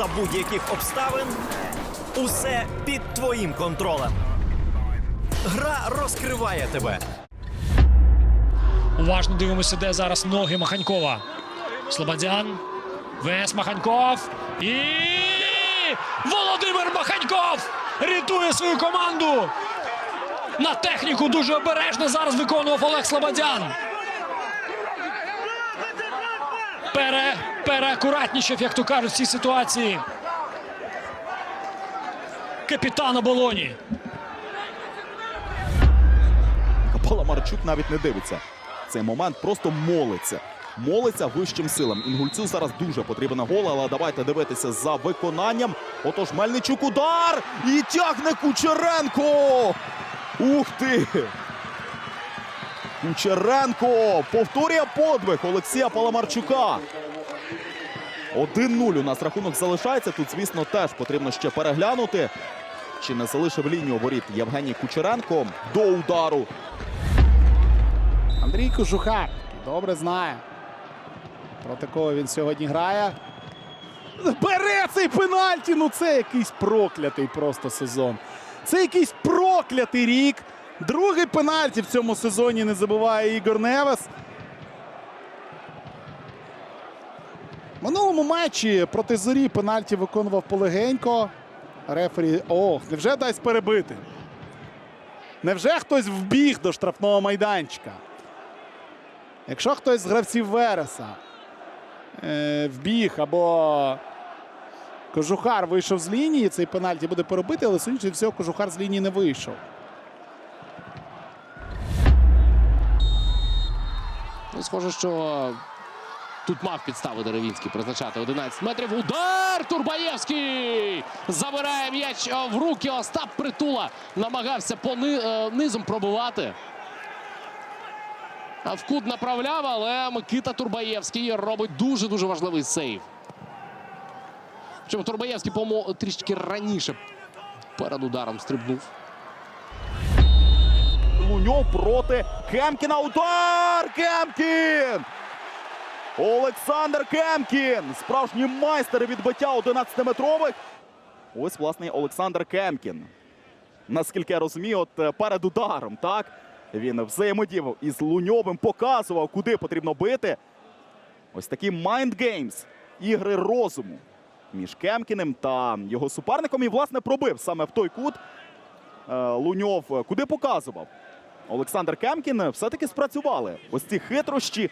за будь-яких обставин. Усе під твоїм контролем. Гра розкриває тебе. Уважно дивимося, де зараз ноги Маханькова. Слободян. Вес Маханьков. І Володимир Маханьков рятує свою команду. На техніку дуже обережно зараз виконував Олег Слободян. Переакуратнішав, як то кажуть, в цій ситуації. Капітан оболоні. Паламарчук навіть не дивиться. Цей момент просто молиться. Молиться вищим силам. Інгульцю зараз дуже потрібен гол, але давайте дивитися за виконанням. Отож, Мельничук удар! І тягне Кучеренко! Ух ти! Кучеренко повторює подвиг Олексія Паламарчука. 1-0 у нас рахунок залишається. Тут, звісно, теж потрібно ще переглянути. Чи не залишив лінію воріт Євгеній Кучеренко до удару. Андрій Кожухар добре знає, проти кого він сьогодні грає. Бере цей пенальті! Ну це якийсь проклятий просто сезон. Це якийсь проклятий рік. Другий пенальті в цьому сезоні не забуває Ігор Невес. Минулому матчі проти зорі пенальті виконував полегенько. Рефері. Ох, невже дасть перебити? Невже хтось вбіг до штрафного майданчика? Якщо хтось з гравців Вереса е, вбіг або Кожухар вийшов з лінії, цей пенальті буде перебити, але судячи всього, Кожухар з лінії не вийшов. Ну, схоже, що тут мав підстави Деревінський призначати 11 метрів. Удар! Турбаєвський! Забирає м'яч е, в руки. Остап Притула намагався е, низом пробивати. А в кут направляв, але Микита Турбаєвський робить дуже-дуже важливий сейв. Причому Турбаєвський, по-моєму, трішки раніше перед ударом стрибнув. Луньов проти Кемкіна. Удар! Кемкін! Олександр Кемкін! Справжній майстер відбиття 11-метрових. Ось, власне, Олександр Кемкін. Наскільки я розумію, от е, перед ударом, так? Він взаємодіяв із Луньовим, показував, куди потрібно бити. Ось такі games, ігри розуму між Кемкіним та його суперником. І, власне, пробив саме в той кут. Е, Луньов е, куди показував? Олександр Кемкін все-таки спрацювали. Ось ці хитрощі